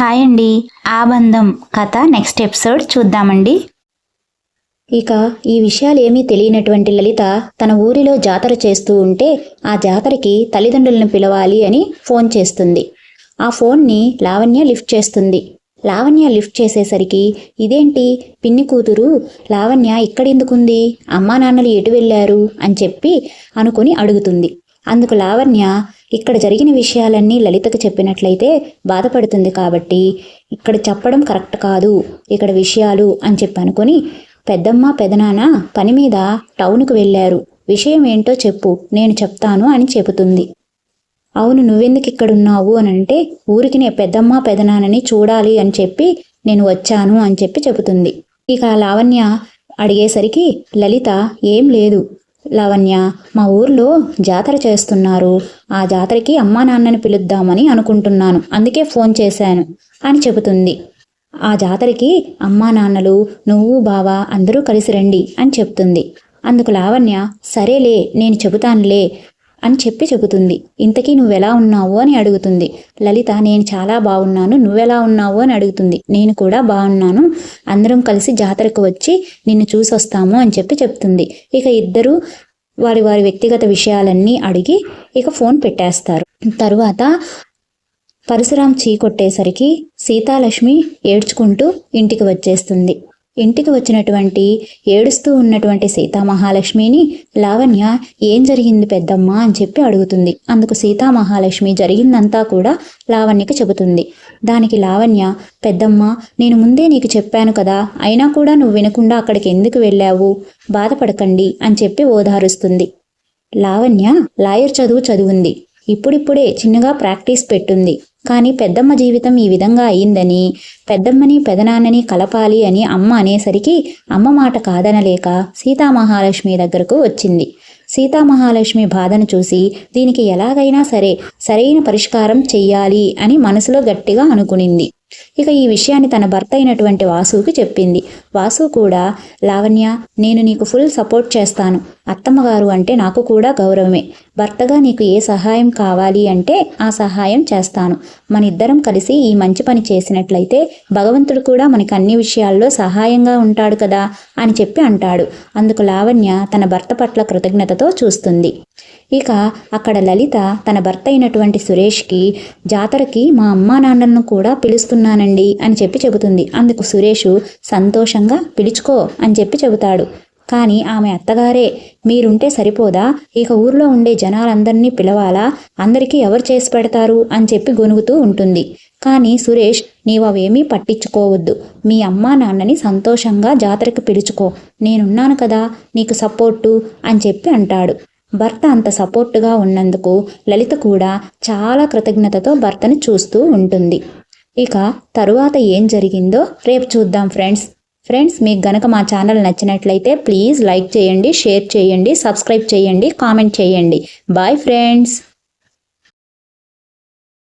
Hi అండి. ఆ బంధం కథ నెక్స్ట్ ఎపిసోడ్ చూద్దామండి. ఇక ఈ విషయాలు ఏమీ తెలియనటువంటి లలిత తన ఊరిలో జాతర చేస్తూ ఉంటే ఆ జాతరకి తల్లిదండ్రులను పిలవాలి అని ఫోన్ చేస్తుంది. ఆ ఫోన్ని లావణ్య లిఫ్ట్ చేస్తుంది. లావణ్య లిఫ్ట్ చేసేసరికి ఇదేంటి? పిన్ని కూతురు లావణ్య ఇక్కడెందుకుంది? అమ్మా నాన్నలు ఎటు వెళ్ళారు? అని చెప్పి అనుకుని అడుగుతుంది. అందుకు లావణ్య ఇక్కడ జరిగిన విషయాలన్నీ లలితకు చెప్పినట్లయితే బాధపడుతుంది కాబట్టి ఇక్కడ చెప్పడం కరెక్ట్ కాదు ఇక్కడ విషయాలు అని చెప్పి అనుకుని పెద్దమ్మ పెదనాన్న పని మీద టౌన్కు వెళ్ళారు. విషయం ఏంటో చెప్పు నేను చెప్తాను అని చెబుతుంది. అవును నువ్వెందుకు ఇక్కడున్నావు అని అంటే ఊరికి నే పెద్దమ్మ పెదనాన్నని చూడాలి అని చెప్పి నేను వచ్చాను అని చెప్పి చెబుతుంది. ఇక లావణ్య అడిగేసరికి లలిత ఏం లేదు. లావణ్య మా ఊర్లో జాతర చేస్తున్నారు. ఆ జాతరకి అమ్మా నాన్నని పిలుద్దామని అనుకుంటున్నాను. అందుకే ఫోన్ చేశాను అని చెబుతుంది. ఆ జాతరకి అమ్మా నాన్నలు నువ్వు బావ అందరూ కలిసి రండి అని చెప్తుంది అందుకు లావణ్య సరేలే నేను చెబుతానులే అని చెప్పి చెబుతుంది. ఇంతకీ నువ్వెలా ఉన్నావు అని అడుగుతుంది. లలిత నేను చాలా బాగున్నాను నువ్వెలా ఉన్నావు అని అడుగుతుంది. నేను కూడా బాగున్నాను అందరం కలిసి జాతరకు వచ్చి నిన్ను చూసొస్తాము అని చెప్పి చెప్తుంది ఇక ఇద్దరు వారి వారి వ్యక్తిగత విషయాలన్నీ అడిగి ఇక ఫోన్ పెట్టేస్తారు. తరువాత పరశురాం చీ కొట్టేసరికి సీతాలక్ష్మి ఏడ్చుకుంటూ ఇంటికి వచ్చేస్తుంది. ఇంటికి వచ్చినటువంటి ఏడుస్తూ ఉన్నటువంటి సీతామహాలక్ష్మిని లావణ్య ఏం జరిగింది పెద్దమ్మ? అని చెప్పి అడుగుతుంది. అందుకు సీతామహాలక్ష్మి జరిగిందంతా కూడా లావణ్యకి చెబుతుంది. దానికి లావణ్య పెద్దమ్మ నేను ముందే నీకు చెప్పాను కదా అయినా కూడా నువ్వు వినకుండా అక్కడికి ఎందుకు వెళ్ళావు? బాధపడకండి అని చెప్పి ఓదారుస్తుంది. లావణ్య లాయర్ చదువు చదువుంది. ఇప్పుడిప్పుడే చిన్నగా ప్రాక్టీస్ పెట్టుంది. కానీ పెద్దమ్మ జీవితం ఈ విధంగా అయిందని పెద్దమ్మని పెదనాన్నని కలపాలి అని అమ్మ అనేసరికి అమ్మ మాట కాదనలేక సీతామహాలక్ష్మి దగ్గరకు వచ్చింది. సీతామహాలక్ష్మి బాధను చూసి దీనికి ఎలాగైనా సరే సరైన పరిష్కారం చెయ్యాలి అని మనసులో గట్టిగా అనుకునింది. ఇక ఈ విషయాన్ని తన భర్త అయినటువంటి వాసుకి చెప్పింది. వాసు కూడా లావణ్య నేను నీకు ఫుల్ సపోర్ట్ చేస్తాను. అత్తమ్మగారు అంటే నాకు కూడా గౌరవమే. భర్తగా నీకు ఏ సహాయం కావాలి అంటే ఆ సహాయం చేస్తాను. మన ఇద్దరం కలిసి ఈ మంచి పని చేసినట్లయితే భగవంతుడు కూడా మనకి అన్ని విషయాల్లో సహాయంగా ఉంటాడు కదా అని చెప్పి అంటాడు. అందుకు లావణ్య తన భర్త పట్ల కృతజ్ఞతతో చూస్తుంది. ఇక అక్కడ లలిత తన భర్త అయినటువంటి సురేష్కి జాతరకి మా అమ్మా నాన్నలను కూడా పిలుస్తున్నానండి అని చెప్పి చెబుతుంది. అందుకు సురేష్ సంతోషంగా పిలుచుకో అని చెప్పి చెబుతాడు. కానీ ఆమె అత్తగారే మీరుంటే సరిపోదా? ఇక ఊర్లో ఉండే జనాలందరినీ పిలవాలా? అందరికీ ఎవరు చేసి పెడతారు? అని చెప్పి గొనుగుతూ ఉంటుంది. కానీ సురేష్ నీవు అవేమీ పట్టించుకోవద్దు. మీ అమ్మా నాన్నని సంతోషంగా జాతరకి పిలుచుకో. నేనున్నాను కదా నీకు సపోర్టు అని చెప్పి అంటాడు. భర్త అంత సపోర్టుగా ఉన్నందుకు లలిత కూడా చాలా కృతజ్ఞతతో భర్తను చూస్తూ ఉంటుంది. ఇక తరువాత ఏం జరిగిందో రేపు చూద్దాం ఫ్రెండ్స్. ఫ్రెండ్స్ మీకు గనక మా ఛానల్ నచ్చినట్లయితే ప్లీజ్ లైక్ చేయండి షేర్ చేయండి సబ్స్క్రైబ్ చేయండి కామెంట్ చేయండి. Bye friends